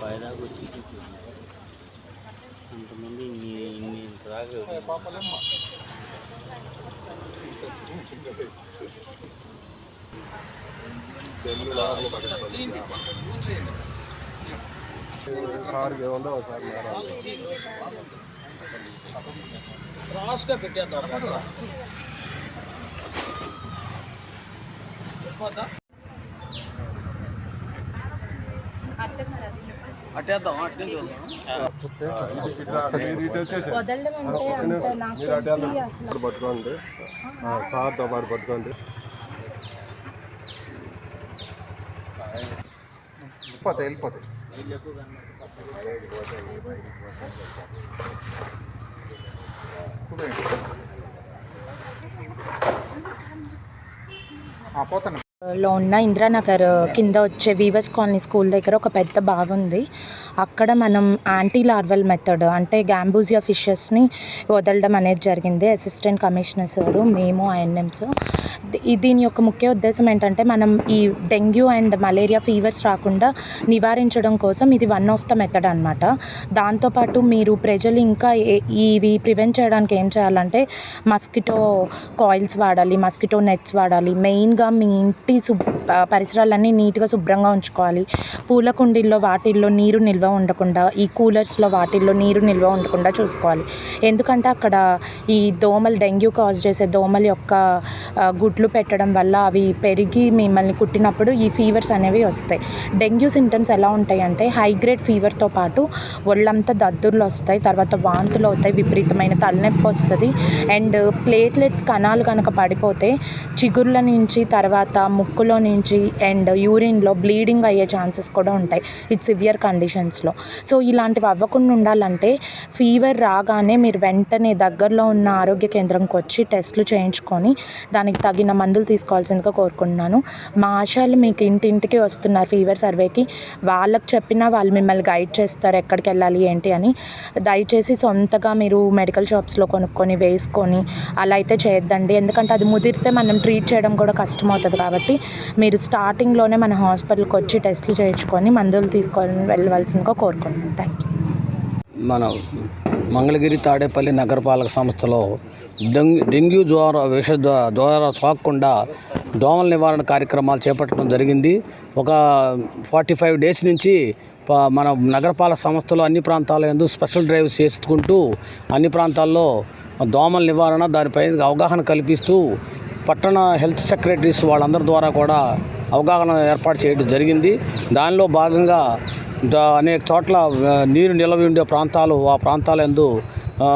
పైదాకా వచ్చి అంతమంది ఇన్ని ఇన్ని రాగా సార్కి ఒకసారి పెట్టేద్దాం. అట్టేద్దాం అట్టే చూద్దాం వచ్చేసి పట్టుకోండి ఆ, సార్తో పాటు పట్టుకోండి వెళ్ళిపోతాయి వెళ్ళిపోతాయి పోతాను. లో ఉన్న ఇందిరానగర్ కింద వచ్చే వీవర్స్ కాలనీ స్కూల్ దగ్గర ఒక పెద్ద బావి ఉంది. అక్కడ మనం యాంటీ లార్వల్ మెథడ్ అంటే గ్యాంబూజియా ఫిషెస్ని వదలడం అనేది జరిగింది. అసిస్టెంట్ కమిషనర్ సారు మేము ఐఎన్ఎంస్ దీని యొక్క ముఖ్య ఉద్దేశం ఏంటంటే మనం ఈ డెంగ్యూ అండ్ మలేరియా ఫీవర్స్ రాకుండా నివారించడం కోసం ఇది వన్ ఆఫ్ ద మెథడ్ అనమాట దాంతోపాటు మీరు ప్రజలు ఇంకా ఇవి ప్రివెంట్ చేయడానికి ఏం చేయాలంటే మస్కిటో కాయిల్స్ వాడాలి మస్కిటో నెట్స్ వాడాలి. మెయిన్గా మీ ఇంటి శుభ్ పరిసరాలన్నీ నీట్గా శుభ్రంగా ఉంచుకోవాలి. పూల కుండీల్లో వాటిల్లో నీరు నిల్వ ఉండకుండా ఈ కూలర్స్లో వాటిల్లో నీరు నిల్వ ఉండకుండా చూసుకోవాలి. ఎందుకంటే అక్కడ ఈ దోమలు డెంగ్యూ కాజ్ చేసే దోమల యొక్క గుడ్ గుడ్లు పెట్టడం వల్ల అవి పెరిగి మిమ్మల్ని కుట్టినప్పుడు ఈ ఫీవర్స్ అనేవి వస్తాయి. డెంగ్యూ సిమ్టమ్స్ ఎలా ఉంటాయి అంటే హై గ్రేడ్ ఫీవర్తో పాటు ఒళ్ళంతా దద్దుర్లు వస్తాయి తర్వాత వాంతులు అవుతాయి విపరీతమైన తలనొప్పి వస్తుంది. అండ్ ప్లేట్లెట్స్ కణాలు కనుక పడిపోతే చిగుర్ల నుంచి తర్వాత ముక్కులో నుంచి అండ్ యూరిన్లో బ్లీడింగ్ అయ్యే ఛాన్సెస్ కూడా ఉంటాయి. ఇది సివియర్ కండిషన్స్లో సో ఇలాంటివి అవ్వకుండా ఉండాలంటే ఫీవర్ రాగానే మీరు వెంటనే దగ్గరలో ఉన్న ఆరోగ్య కేంద్రంకి వచ్చి టెస్ట్లు చేయించుకొని దానికి తగిన మందులు తీసుకోవాల్సిందిగా కోరుకుంటున్నాను. మా ఆశాలు మీకు ఇంటింటికి వస్తున్నారు ఫీవర్ సర్వేకి. వాళ్ళకి చెప్పినా వాళ్ళు మిమ్మల్ని గైడ్ చేస్తారు ఎక్కడికి వెళ్ళాలి ఏంటి అని. దయచేసి సొంతగా మీరు మెడికల్ షాప్స్లో కొనుక్కొని వేసుకొని అలా అయితే చేయొద్దండి. ఎందుకంటే అది ముదిరితే మనం ట్రీట్ చేయడం కూడా కష్టం అవుతుంది కాబట్టి మీరు స్టార్టింగ్లోనే మన హాస్పిటల్కి వచ్చి టెస్ట్లు చేయించుకొని మందులు తీసుకొని వెళ్ళవలసిందిగా కోరుకుంటున్నాను. థ్యాంక్ యూ మన మంగళగిరి తాడేపల్లి నగరపాలక సంస్థలో డెంగ్యూ డెంగ్యూ జ్వర విష జ్వ- ద్వారా సోకకుండా దోమల నివారణ కార్యక్రమాలు చేపట్టడం జరిగింది. ఒక ఫార్టీ ఫైవ్ డేస్ నుంచి మన నగరపాలక సంస్థలో అన్ని ప్రాంతాల ఎందు స్పెషల్ డ్రైవ్స్ చేసుకుంటూ అన్ని ప్రాంతాల్లో దోమల నివారణ దానిపై అవగాహన కల్పిస్తూ పట్టణ హెల్త్ సెక్రటరీస్ వాళ్ళందరి ద్వారా కూడా అవగాహన ఏర్పాటు చేయడం జరిగింది. దానిలో భాగంగా అనేక చోట్ల నీరు నిలవి ఉండే ప్రాంతాలు ఆ ప్రాంతాలందు ఆ,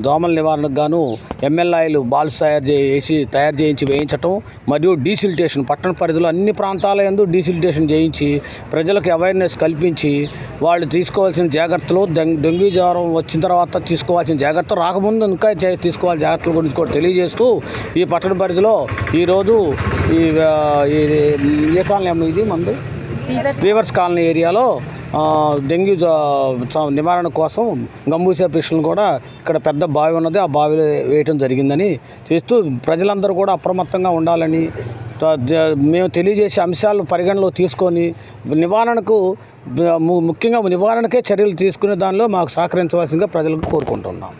దోమల నివారణకు గాను ఎమ్మెల్యేలు బాల్స్ తయారు చేసి తయారు చేయించి వేయించటం మరియు డీసిల్టేషన్ పట్టణ పరిధిలో అన్ని ప్రాంతాల యందు డీసిల్టేషన్ చేయించి ప్రజలకు అవేర్నెస్ కల్పించి వాళ్ళు తీసుకోవాల్సిన జాగ్రత్తలు డెంగ్యూ జ్వరం వచ్చిన తర్వాత తీసుకోవాల్సిన జాగ్రత్తలు రాకముందు ఇంకా తీసుకోవాల్సిన జాగ్రత్తల గురించి కూడా తెలియజేస్తూ ఈ పట్టణ పరిధిలో ఈరోజు ఈ ఈ ఏ కాలనీ ఇది మంది? వీవర్స్ కాలనీ ఏరియాలో డెంగ్యూ నివారణ కోసం గంబూసా పిస్టులను కూడా ఇక్కడ పెద్ద బావి ఉన్నది. ఆ బావిలో వేయటం జరిగిందని చేస్తూ ప్రజలందరూ కూడా అప్రమత్తంగా ఉండాలని మేము తెలియజేసే అంశాలను పరిగణలో తీసుకొని నివారణకు ము- ముఖ్యంగా నివారణకే చర్యలు తీసుకునే దానిలో మాకు సహకరించవలసిందిగా ప్రజలకు కోరుకుంటున్నాం.